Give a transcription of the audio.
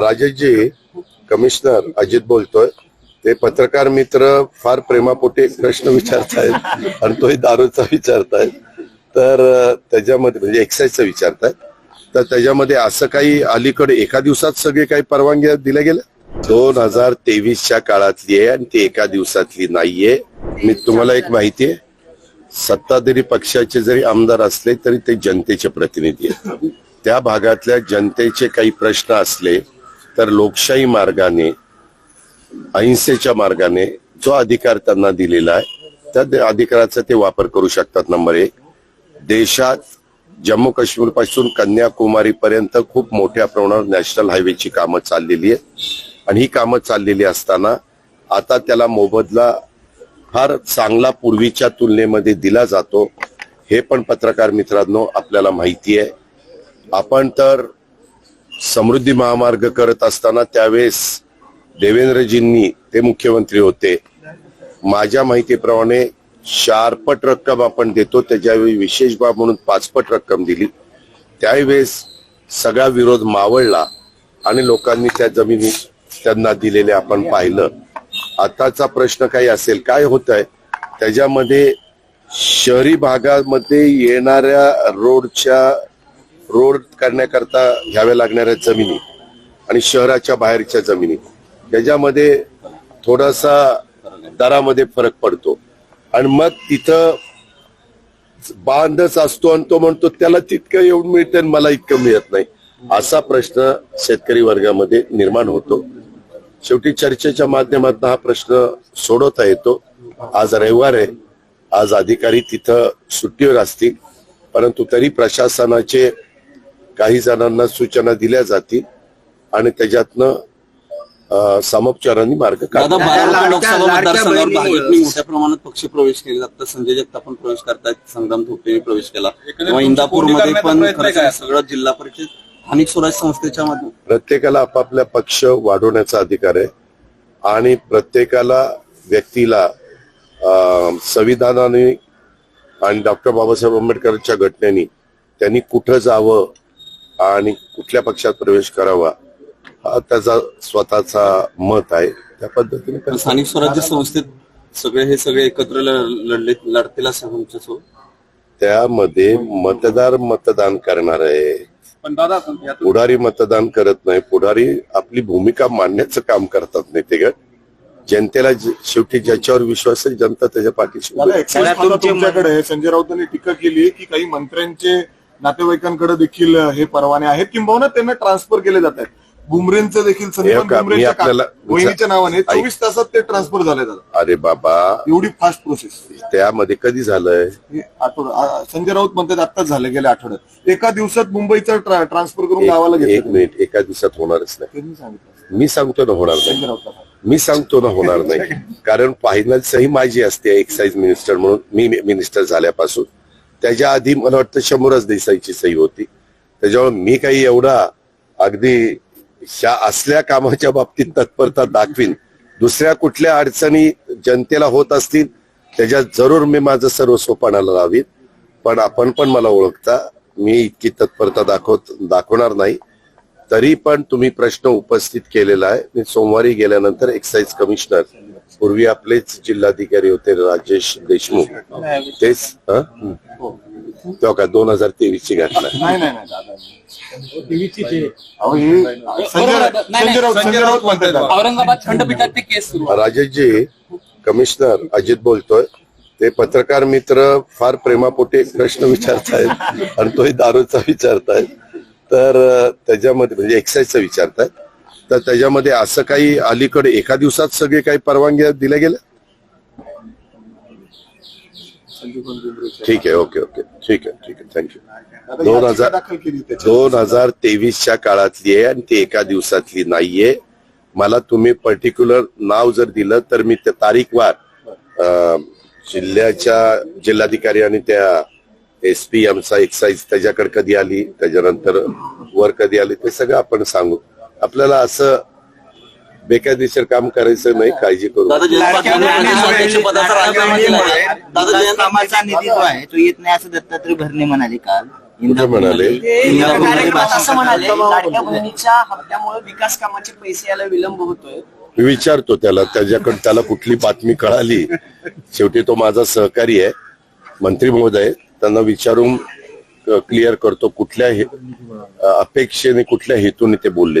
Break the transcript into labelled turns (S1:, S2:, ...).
S1: राजेशजी commissioner Ajit बोलतोय ते पत्रकार मित्र फार प्रेमापोटी एक प्रश्न विचारतायत आणि तोही दारूचा विचारतायत. तर त्याच्यामध्ये म्हणजे एक्साईजचा विचारतायत. तर त्याच्यामध्ये असं काही अलीकडे एका दिवसात सगळे काही परवानग्या दिल्या गेल्या? दोन हजार तेवीसच्या काळातली आहे आणि ती एका दिवसातली नाहीये. मी तुम्हाला एक माहिती आहे. सत्ताधारी पक्षाचे जरी आमदार असले तरी ते जनतेचे प्रतिनिधी आहेत. त्या भागातल्या जनतेचे काही प्रश्न असले तर लोकशाही मार्गाने अहिंसेच्या मार्गाने जो अधिकार त्यांना दिलेला आहे त्या अधिकाराचा ते वापर करू शकतात. नंबर एक देशात जम्मू काश्मीरपासून कन्याकुमारी पर्यंत खूप मोठ्या प्रमाणावर नॅशनल हायवेची कामं चाललेली आहेत. आणि ही कामं चाललेली असताना आता त्याला मोबदला फार चांगला पूर्वीच्या तुलनेमध्ये दिला जातो. हे पण पत्रकार मित्रांनो आपल्याला माहिती आहे. आपण तर समृद्धी महामार्ग करत असताना त्यावेळेस देवेंद्रजींनी ते मुख्यमंत्री होते. माझ्या माहितीप्रमाणे चारपट रक्कम आपण देतो त्याच्यावेळी विशेष बाब म्हणून पाचपट रक्कम दिली. त्यावेळेस सगळा विरोध मावळला आणि लोकांनी त्या जमिनी त्यांना दिलेले आपण पाहिलं. आताचा प्रश्न काही असेल काय होत आहे त्याच्यामध्ये शहरी भागामध्ये येणाऱ्या रोडच्या रोड करण्याकरता घ्याव्या लागणाऱ्या जमिनी आणि शहराच्या बाहेरच्या जमिनी त्याच्यामध्ये थोडासा दरामध्ये फरक पडतो. आणि मग तिथं बांधच असतो आणि तो म्हणतो त्याला तितकं येऊन मिळतं आणि मला इतकं मिळत नाही. असा प्रश्न शेतकरी वर्गामध्ये निर्माण होतो. शेवटी चर्चेच्या माध्यमातून हा प्रश्न सोडवता येतो. आज रविवार आहे. आज अधिकारी तिथं सुट्टीवर असतील. परंतु तरी प्रशासनाचे काही जणांना सूचना दिल्या जातील आणि त्याच्यातनं समोपचारांनी मार्ग
S2: दादा
S1: काढला
S2: बारामती
S3: लाडक्या-
S2: लोकसभा
S3: लाडक्या
S2: मतदारसंघावर
S3: बहिणी-
S2: भाजपने मोठ्या प्रमाणात पक्ष प्रवेश केले. आता संजय जगताप पण प्रवेश करतायत संग्राम थोपटेने प्रवेश केला. तेव्हा इंदापूरमध्ये पण सगळं जिल्हा परिषद स्थानिक स्वराज्य संस्थेच्या माध्यमातून.
S1: प्रत्येकाला आपापल्या पक्ष वाढवण्याचा अधिकार आहे. आणि प्रत्येकाला व्यक्तीला संविधानाने आणि डॉक्टर बाबासाहेब आंबेडकरच्या घटनेने त्यांनी कुठं जावं आणि कुठल्या पक्षात प्रवेश करावा हा त्याचा स्वतःचा मत आहे. त्या पद्धतीने.
S2: स्थानिक स्वराज्य संस्थेत सगळे हे सगळे एकत्र लढले लढतील असं
S1: त्यामध्ये मतदार मतदान करणार आहे
S4: पण दादा यात
S1: पुढारी मतदान करत नाही. पुढारी आपली भूमिका मांडण्याचं काम करतात नेते गट. जनतेला जे- शेवटी ज्याच्यावर विश्वास आहे जनता त्याच्या पाठीशी
S4: संजय राऊतांनी टीका केली की काही मंत्र्यांचे नातेवाईकांकडे देखील हे परवाने आहेत. किंबहुना त्यांना ट्रान्सफर केले जात आहेत. बुमरेंचं देखील संदीप
S1: का- मी
S4: बुमरेंच्या
S1: आपल्याला-
S4: का- वहिनीच्या नावाने. चोवीस तासात ते ट्रान्सफर झाले दादा.
S1: अरे बाबा.
S4: एवढी फास्ट प्रोसेस
S1: त्यामध्ये कधी झालंय?
S4: आठवडा संजय राऊत म्हणतात आत्ताच झालं गेल्या आठवड्यात एका दिवसात मुंबईचा ट्रान्सफर करून गावाला
S1: एक- एक
S4: घेतलं
S1: मिनिट एका दिवसात होणारच नाही. मी सांगतो ना होणार
S4: संजय
S1: नाही
S4: राऊत
S1: मी सांगतो ना होणार नाही. कारण फायनल सही माझी असते एक्साईज मिनिस्टर म्हणून. मी मिनिस्टर झाल्यापासून. त्याच्या आधी मला वाटतं शंभरच देसाईची सही होती. त्याच्यामुळे मी काही एवढा अगदी ह्या असल्या कामाच्या बाबतीत तत्परता दाखवीन. दुसऱ्या कुठल्या अडचणी जनतेला होत असतील त्याच्यात जरूर मी माझं सर्वस्व पणाला लावीन. पण आपण पण मला ओळखता मी इतकी तत्परता दाखवत दाखवणार नाही. तरी पण तुम्ही प्रश्न उपस्थित केलेला आहे. मी सोमवारी गेल्यानंतर एक्साईज कमिशनर पूर्वी आपलेच जिल्हाधिकारी होते राजेश देशमुख. तेच हं? तेव्हा काय दोन हजार तेवीस ची घटना
S4: हे.
S5: औरंगाबाद खंडपीठात केस सुरू आहे.
S1: राजेशजी कमिशनर अजित बोलतोय. ते पत्रकार मित्र फार प्रेमापोटी एक प्रश्न विचारतायत आणि तोही दारूचा विचारतायत. तर त्याच्यामध्ये म्हणजे एक्साईजचा विचारतायत. तर त्याच्यामध्ये असं काही अलीकडे एका दिवसात सगळे काही परवानग्या दिल्या गेल्या? ठीक आहे ओके ओके. ठीक आहे ठीक आहे. थँक्यू दोन हजार-. दोन हजार तेवीसच्या काळातली आहे आणि ती एका दिवसातली नाहीये. मला तुम्ही पर्टिक्युलर नाव जर दिलं तर मी त्या तारीखवार जिल्ह्याच्या जिल्हाधिकारी आणि त्या एस पी आमचा एक्साईज त्याच्याकडे कधी आली त्याच्यानंतर वर कधी आली ते सगळं आपण सांगू. आपल्याला असं बेकायदेशीर काम करायचं नाही काळजी करू.
S2: दादा जयंत
S3: कामाचा निधी जो आहे तो येत नाही असं दत्तात्रय भरणे म्हणाले काल.
S1: कुठे म्हणाले?
S2: इंदापूरमध्ये
S3: कार्यक्रमात असं म्हणाले
S2: भाषण
S3: लाडक्या बहिणीच्या हप्त्यामुळे विकास कामाचे पैसे यायला विलंब होतोय.
S1: मी विचारतो त्याला त्याच्याकडे त्याला कुठली बातमी कळाली? शेवटी तो माझा सहकारी आहे मंत्री महोदय त्यांना विचारून क्लिअर करतो कुठल्या हे- अपेक्षेने कुठल्या हेतूने ते बोलले.